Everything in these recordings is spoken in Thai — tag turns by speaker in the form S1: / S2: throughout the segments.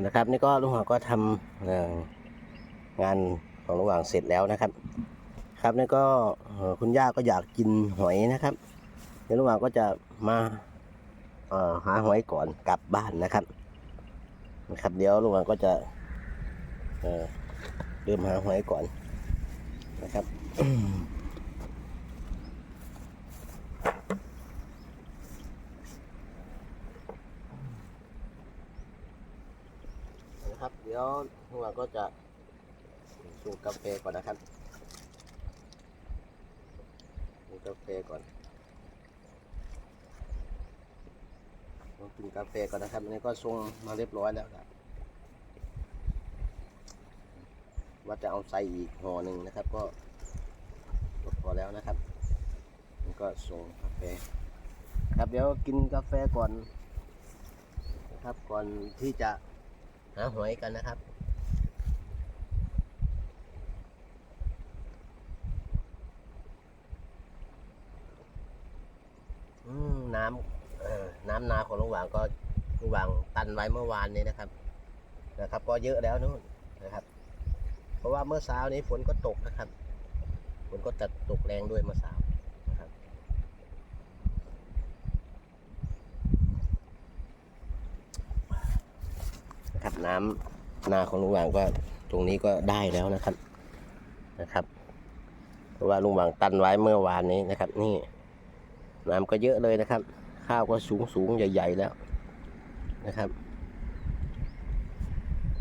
S1: นะครับ นี่ก็ลุงหวางก็ทำงานของลุงหว่างเสร็จแล้วนะครับ ครับนี่ก็คุณย่าก็อยากกินหอยนะครับเดี๋ยวลุงหวางก็จะมาหาหอยก่อนกลับบ้านนะครับนะครับ เดี๋ยวลุงหวางก็จะเอ่อเริ่มหาหอยก่อนนะครับ นะครับ เดี๋ยวลุงหวาก็จะสูบกาแฟก่อนนะครับสูบกาแฟก่อนต้องกินกาแฟก่อนนะครับอันนี้ก็ส่งมาเรียบร้อยแล้วครับว่าจะเอาใส่อีกห่อหนึ่งนะครับ ก็ก็พอแล้วนะครับนี่ก็ส่งกาแฟครับเดี๋ยวกินกาแฟก่อนนะครับก่อนที่จะ หาหอยกันนะครับ อืมน้ำน้ำนาของลุงหวางก็ลุงหวางตันไว้เมื่อวานนี้นะครับ นะครับ ก็เยอะแล้วนู่นนะครับ เพราะว่าเมื่อเช้านี้ฝนก็ตกนะครับ ฝนก็จะตกแรงด้วยเมื่อเช้านะครับ นะครับน้ำนาของลุงหวางก็ตรงนี้ก็ได้แล้วนะครับนะครับเพราะว่าลุงหวางตันไว้เมื่อวานนี้นะครับ นี่น้ำก็เยอะเลยนะครับ ข้าวก็สูงสูงใหญ่ ๆ แล้วนะครับ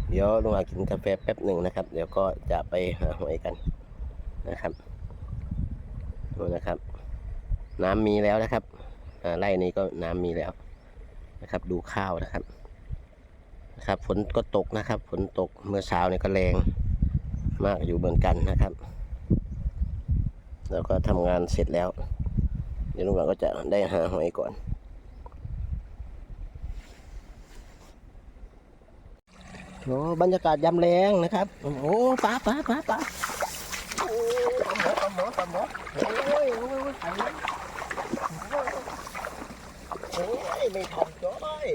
S1: เดี๋ยวลุงอากินกาแฟแป๊บหนึ่งนะครับ เดี๋ยวก็จะไปหาหอยกันนะครับดูนะครับ น้ำมีแล้วนะครับไร่นี้ก็น้ำมีแล้วนะครับ ดูข้าวนะครับ นะครับ ฝนก็ตกนะครับ ฝนตกเมื่อเช้านี่ก็แรงมากอยู่เหมือนกันนะครับ แล้วก็ทำงานเสร็จแล้ว เดี๋ยวลุงหลังก็จะได้หาหอยก่อนโอ้บรรยากาศยามแรงนะครับ โอ้ปลาปลาปลาปลาโอ้ปลาหมอปลาหมอปลาหมอโอ้ยโอ้ยโอ้ยไปแล้วโอ้ยไม่ทำจ้อย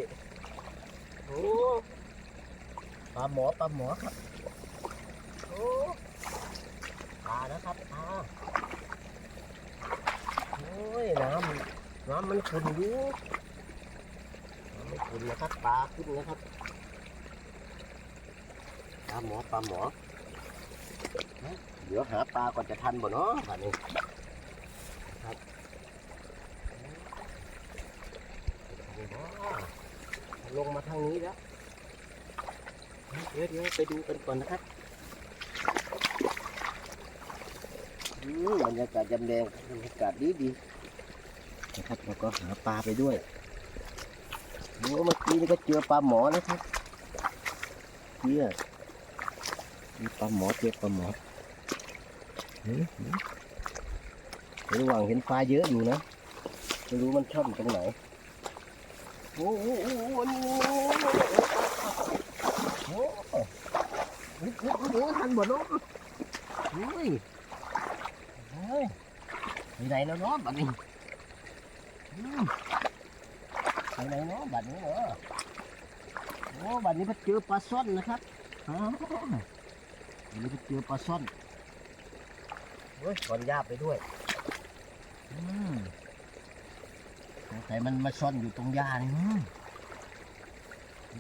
S1: โอ้ ปลาหมอปลาหมอครับโอ้ปลานะครับปลาโอ้ยน้ำน้ำมันขุ่นอยู่น้ำมันขุ่นนะครับปลาขึ้นนะครับปลาหมอปลาหมอเอ๊ะเดี๋ยวหาปลาก่อนจะทันบ่เนาะป่านนี้ครับลงมาทางนี้แล้ว เดี๋ยวเดี๋ยวไปดูกันก่อนนะครับอืมบรรยากาศยามแดงบรรยากาศดีดีนะครับแล้วก็หาปลาไปด้วยโอ้เมื่อกี้นี่ก็เจอปลาหมอนะครับเนี่ยมีปลาหมอเจอปลาหมอระหว่างเห็นปลาเยอะอยู่นะไม่รู้มันช่อนตรงไหนโอ้โหโอ้โห โอ้โหโอ้โหโอ้โหโอ้โหทันบ่เนาะเฮ้ยเฮ้ยไปไหนแล้วเนาะบัดนี้ไปไหนเนาะบัดนี้เนาะโอ้บัดนี้ก็เจอปลาซ่อนนะครับอ๋อบัดนี้ก็เจอปลาซ่อนเฮ้ยถอนหญ้าไปด้วยอืมสงสัยมันมาซ่อนอยู่ตรงหญ้านี่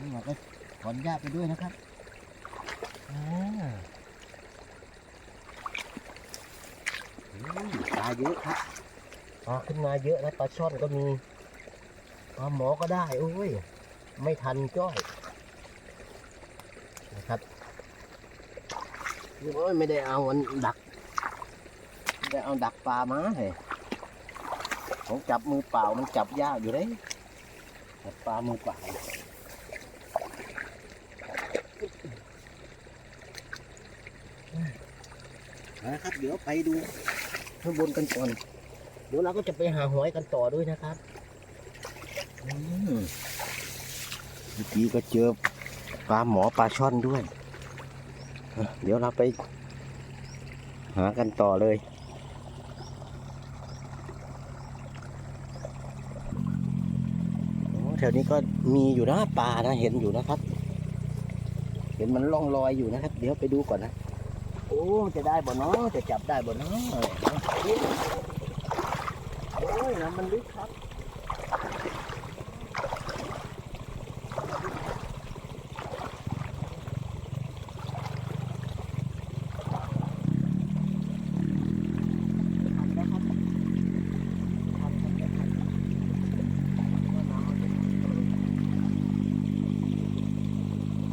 S1: นี่เราก็ ถอนหญ้าไปด้วยนะครับอ่าอืมปลาเยอะครับปลาขึ้นมาเยอะนะปลาช่อนก็มีปลาหมอก็ได้โอ้ย ไม่ทันจ้อยนะครับโอ้ยไม่ได้เอาอันดักไม่ได้เอาดักปลามาเลยของจับมือเปล่ามันจับยากอยู่เลยจับปลามือเปล่า นะครับ เดี๋ยวไปดูข้างบนกันก่อน เดี๋ยวเราก็จะไปหาหอยกันต่อด้วยนะครับอืมเมื่อกี้ก็เจอปลาหมอปลาช่อนด้วย เดี๋ยวเราไป หากันต่อเลยโอ้แถวนี้ก็มีอยู่นะปลานะเห็นอยู่นะครับ เห็นมันล่องลอยอยู่นะครับ เดี๋ยวไปดูก่อนนะ โอ้จะได้บ่เนาะจะจับได้บ่เนาะโอ้ยน้ำมันลึกครับ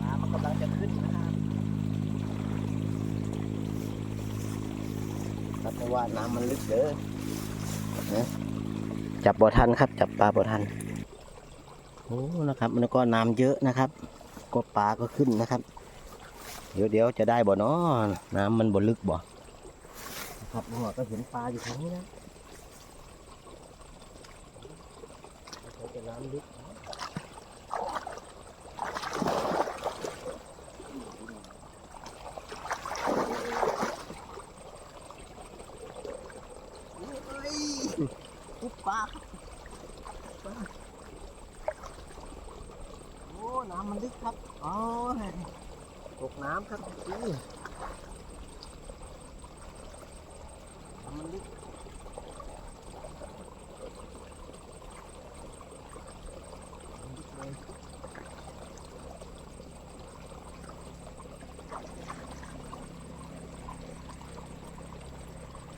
S1: น้ำมันกำลังจะขึ้นนะครับ ครับเพราะว่าน้ำมันลึกเด้อนะจับบ่ทันครับ จับปลาบ่ทันโอ้นะครับมันก็น้ำเยอะนะครับ ก็ปลาก็ขึ้นนะครับ เดี๋ยวเดี๋ยวจะได้บ่เนาะน้ำมันบ่ลึกบ่นะครับหัวก็เห็นปลาอยู่ทางนี้นะเขาจะน้ำลึก ปุ๊บปลาครับปลาโอ้ น้ำมันลึกครับอ๋อตกน้ำครับนี่น้ำมันลึกมันลึกเลย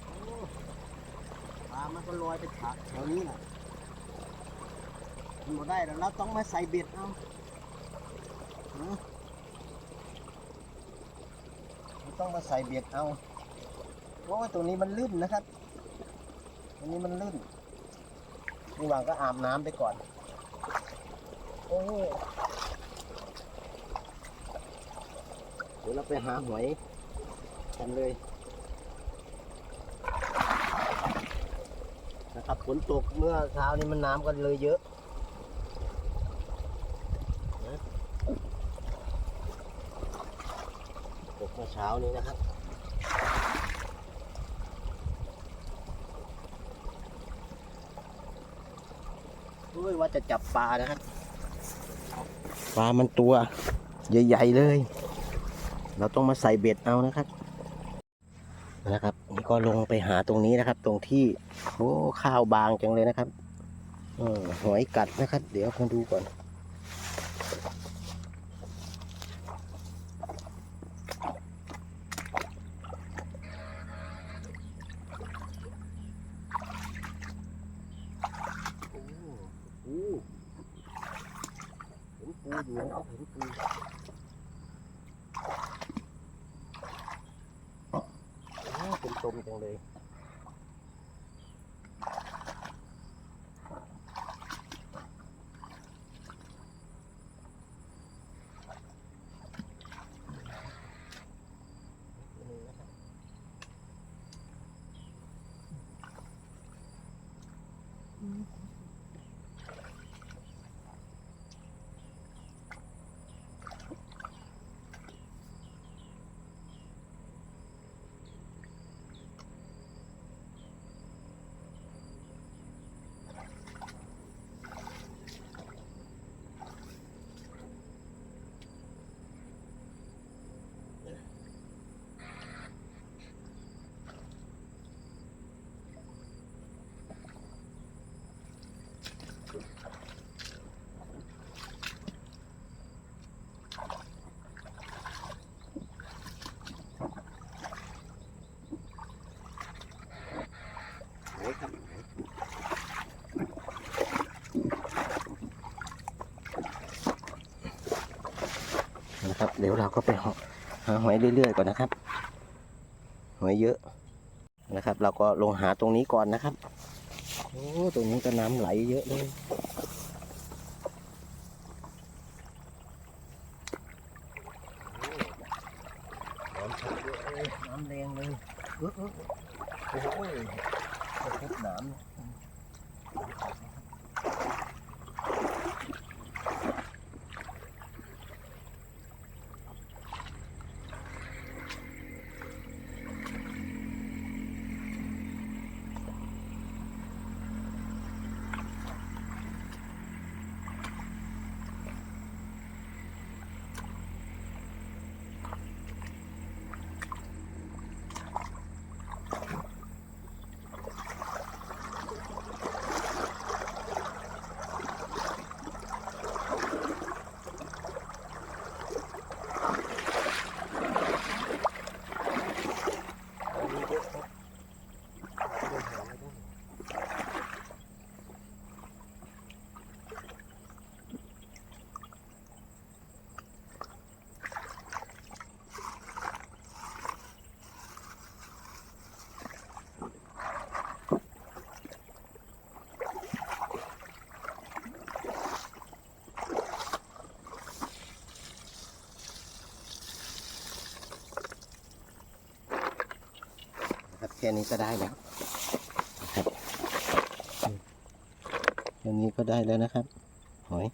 S1: โอ้ปลามันก็ลอยไปถักแถวนี้แหละมันบ่ได้แล้วเราต้องมาใส่เบ็ดเอา ต้องมาใส่เบ็ดเอาโอ้ยตรงนี้มันลื่นนะครับตรงนี้มันลื่นระหว่างก็อาบน้ำไปก่อน โอ้เดี๋ยวเราไปหาหอยกันเลยนะครับฝนตกเมื่อเช้านี้มันน้ำก็เลยเยอะตกเมื่ อเช้านี้นะครับด้วยว่าจะจับปลานะครับปลามันตัว ใหญ่ ๆ เลย เราต้องมาใส่เบ็ดเอานะครับนะครับนี่ก็ลงไปหาตรงนี้นะครับ ตรงที่โอ้ข้าวบางจังเลยนะครับเออหอยกัดนะครับ เดี๋ยวมาดูก่อน เห็นปูอยู่นะครับเห็นปูโอ้เป็นตมจังเลย ดี๋ยวเราก็ไปหาหาหอยเรื่อยๆก่อนนะครับ หอยเยอะนะครับ เราก็ลงหาตรงนี้ก่อนนะครับโอ้ตรงนี้ก็น้ำไหลเยอะเลยน้ำชักเยอะเลยน้ำแรงเลยเออเออเออโอ้ยจะพุดหนา ค่นี้ก็ได้แล้วนะครับแค่นี้ก็ได้แล้วนะครับ หอย